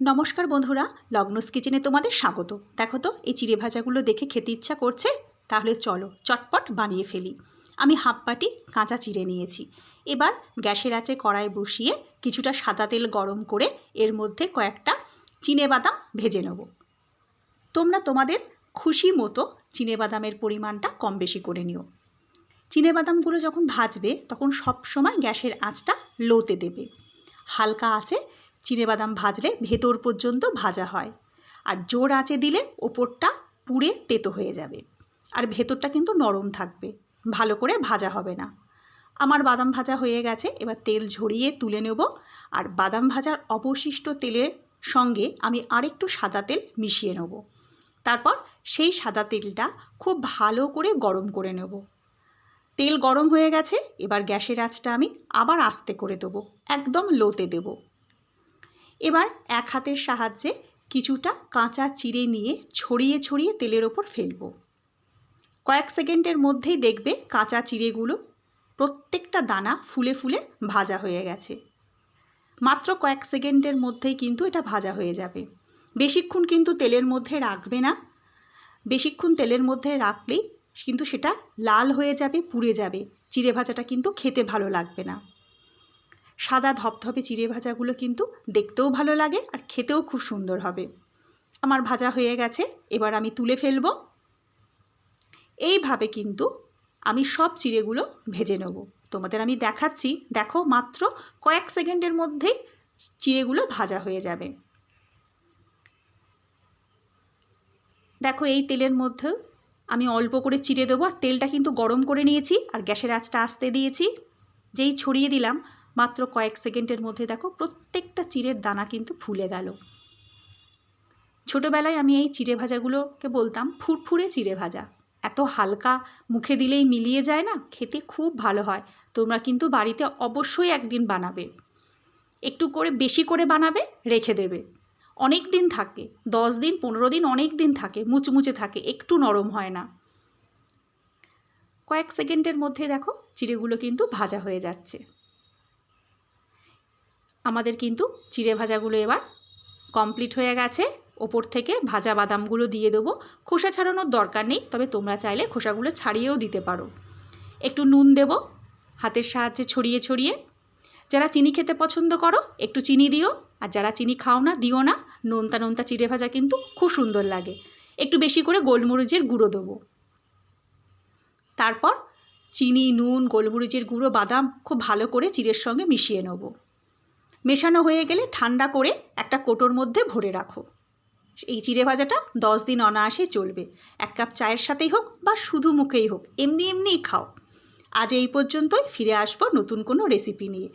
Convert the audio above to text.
নমস্কার বন্ধুরা, লগ্নস কিচেনে তোমাদের স্বাগত। দেখো তো, এই চিড়ে ভাজাগুলো দেখে খেতে ইচ্ছা করছে, তাহলে চলো চটপট বানিয়ে ফেলি। আমি হাফ বাটি কাঁচা চিড়ে নিয়েছি। এবার গ্যাসের আঁচে কড়াই বসিয়ে কিছুটা সাদা তেল গরম করে এর মধ্যে কয়েকটা চিনে বাদাম ভেজে নেব। তোমরা তোমাদের খুশি মতো চিনে বাদামের পরিমাণটা কম বেশি করে নিও। চিনে বাদামগুলো যখন ভাজবে, তখন সব সময় গ্যাসের আঁচটা লোতে দেবে। হালকা আঁচে চিড়েবাদাম ভাজলে ভেতর পর্যন্ত ভাজা হয়। আর জোর আঁচে দিলে ওপরটা পুড়ে তেতো হয়ে যাবে। আর ভেতরটা কিন্তু নরম থাকবে। ভালো করে ভাজা হবে না। আমার বাদাম ভাজা হয়ে গেছে, এবার তেল ঝরিয়ে তুলে নেব। আর বাদাম ভাজার অবশিষ্ট তেলের সঙ্গে আমি আরেকটু সাদা তেল মিশিয়ে নেব। তারপর সেই সাদা তেলটা খুব ভালো করে গরম করে নেব। তেল গরম হয়ে গেছে, এবার গ্যাসের আঁচটা আমি আবার আস্তে করে দেবো। একদম লোতে দেবো। এবার এক হাতের সাহায্যে কিছুটা কাঁচা চিড়ে নিয়ে ছড়িয়ে ছড়িয়ে তেলের ওপর ফেলব। কয়েক সেকেন্ডের মধ্যেই দেখবে কাঁচা চিড়েগুলো প্রত্যেকটা দানা ফুলে ফুলে ভাজা হয়ে গেছে। মাত্র কয়েক সেকেন্ডের মধ্যেই কিন্তু এটা ভাজা হয়ে যাবে। বেশিক্ষণ কিন্তু তেলের মধ্যে রাখবে না। বেশিক্ষণ তেলের মধ্যে রাখলেই কিন্তু সেটা লাল হয়ে যাবে, পুড়ে যাবে। চিড়ে ভাজাটা কিন্তু খেতে ভালো লাগবে না। সাদা ধপধপে চিড়ে ভাজাগুলো কিন্তু দেখতেও ভালো লাগে আর খেতেও খুব সুন্দর হবে। আমার ভাজা হয়ে গেছে, এবার আমি তুলে ফেলব। এইভাবে কিন্তু আমি সব চিড়েগুলো ভেজে নেব। তোমাদের আমি দেখাচ্ছি, দেখো মাত্র কয়েক সেকেন্ডের মধ্যেই চিড়েগুলো ভাজা হয়ে যাবে। দেখো এই তেলের মধ্যেও আমি অল্প করে চিড়ে দেবো, আর তেলটা কিন্তু গরম করে নিয়েছি, আর গ্যাসের আঁচটা আসতে দিয়েছি। যেই ছড়িয়ে দিলাম মাত্র কয়েক সেকেন্ডের মধ্যে দেখো প্রত্যেকটা চিড়ের দানা কিন্তু ফুলে গেল। ছোটোবেলায় আমি এই চিড়ে ভাজাগুলোকে বলতাম ফুরফুরে চিড়ে ভাজা। এত হালকা মুখে দিলেই মিলিয়ে যায় না? খেতে খুব ভালো হয়। তোমরা কিন্তু বাড়িতে অবশ্যই একদিন বানাবে। একটু করে বেশি করে বানাবে, রেখে দেবে। অনেক দিন থাকে, দশ দিন, পনেরো দিন অনেক দিন থাকে, মুচমুচে থাকে, একটু নরম হয় না। কয়েক সেকেন্ডের মধ্যে দেখো চিড়েগুলো কিন্তু ভাজা হয়ে যাচ্ছে। আমাদের কিন্তু চিড়ে ভাজাগুলো এবার কমপ্লিট হয়ে গেছে। ওপর থেকে ভাজা বাদামগুলো দিয়ে দেবো। খোসা ছাড়ানোর দরকার নেই, তবে তোমরা চাইলে খোসাগুলো ছাড়িয়েও দিতে পারো। একটু নুন দেব, হাতের সাহায্যে ছড়িয়ে ছড়িয়ে। যারা চিনি খেতে পছন্দ করো, একটু চিনি দিও। আর যারা চিনি খাও না, দিও না। নোনতা নোনতা চিড়ে ভাজা কিন্তু খুব সুন্দর লাগে। একটু বেশি করে গোলমরিচের গুঁড়ো দেবো। তারপর চিনি, নুন, গোলমরিচের গুঁড়ো, বাদাম খুব ভালো করে চিড়ের সঙ্গে মিশিয়ে নেব। মেশানো হয়ে গেলে ঠান্ডা করে একটা কোটোর মধ্যে ভরে রাখো। এই চিড়ে ভাজাটা দশ দিন অনায়াসে চলবে। এক কাপ চায়ের সাথেই হোক বা শুধু মুখেই হোক, এমনি এমনিই খাও। আজ এই পর্যন্তই, ফিরে আসব নতুন কোনো রেসিপি নিয়ে।